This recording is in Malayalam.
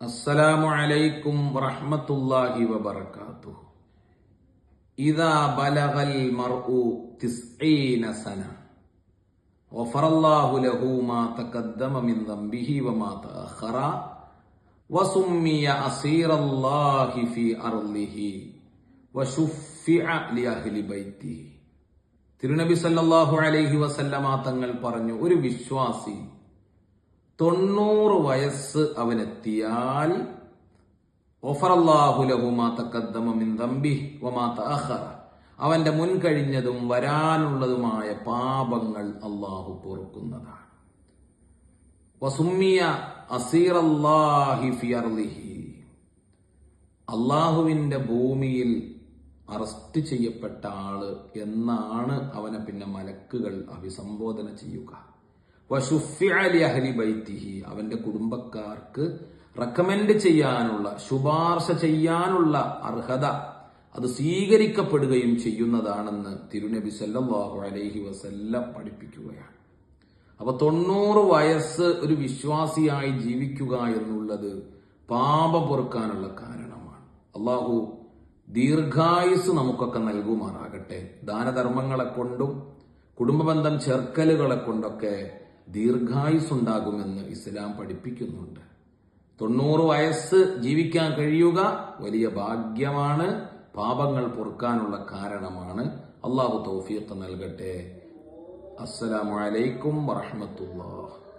അസ്സലാമു അലൈക്കും വറഹ്മത്തുള്ളാഹി വബർക്കാത്തു ഇദാ ബലഗൽ മർഉ തിസ്ഈന സന. വഫറല്ലാഹു ലഹു മാ തഖദ്ദമ മിൻ ദംബിഹി വമാ തഅഖറ. വസുമ്മിയ അസീറല്ലാഹി ഫി അർളിഹി വശുഫിഅ ലിഅഹ്ലി ബൈത്തിഹി. തിരുനബി സല്ലല്ലാഹു അലൈഹി വസല്ലമ തങ്ങൾ പറഞ്ഞു ഒരു വിശ്വാസി തൊണ്ണൂറ് വയസ്സ് അവനെത്തിയാൽ അവന്റെ മുൻകഴിഞ്ഞതും വരാനുള്ളതുമായ പാപങ്ങൾ അള്ളാഹു പൊറുക്കുന്നതാണ്. അള്ളാഹുവിന്റെ ഭൂമിയിൽ അറസ്റ്റ് ചെയ്യപ്പെട്ട ആൾ എന്നാണ് അവനെ പിന്നെ മലക്കുകൾ അഭിസംബോധന ചെയ്യുക. അഹ്ലി ബൈത്തിഹി. അവന്റെ കുടുംബക്കാർക്ക് റെക്കമെൻഡ് ചെയ്യാനുള്ള ശുപാർശ ചെയ്യാനുള്ള അർഹത അത് സ്വീകരിക്കപ്പെടുകയും ചെയ്യുന്നതാണെന്ന് തിരുനബി സല്ലാഹു അലൈഹി വസല്ലം പഠിപ്പിക്കുകയാണ്. അപ്പൊ തൊണ്ണൂറ് വയസ്സ് ഒരു വിശ്വാസിയായി ജീവിക്കുക എന്നുള്ളത് പാപ പൊറുക്കാനുള്ള കാരണമാണ്. അള്ളാഹു ദീർഘായുസ് നമുക്കൊക്കെ നൽകുമാറാകട്ടെ. ദാനധർമ്മങ്ങളെ കൊണ്ടും കുടുംബബന്ധം ചേർക്കലുകളെ കൊണ്ടൊക്കെ ദീർഘായുസ്സുണ്ടാകുമെന്ന് ഇസ്ലാം പഠിപ്പിക്കുന്നുണ്ട്. തൊണ്ണൂറ് വയസ്സ് ജീവിക്കാൻ കഴിയുക വലിയ ഭാഗ്യമാണ്. പാപങ്ങൾ പൊറുക്കാനുള്ള കാരണമാണ്. അള്ളാഹു തൗഫീഖ് നൽകട്ടെ. അസ്സലാമു അലൈക്കും വറഹ്മത്തുള്ളാഹി.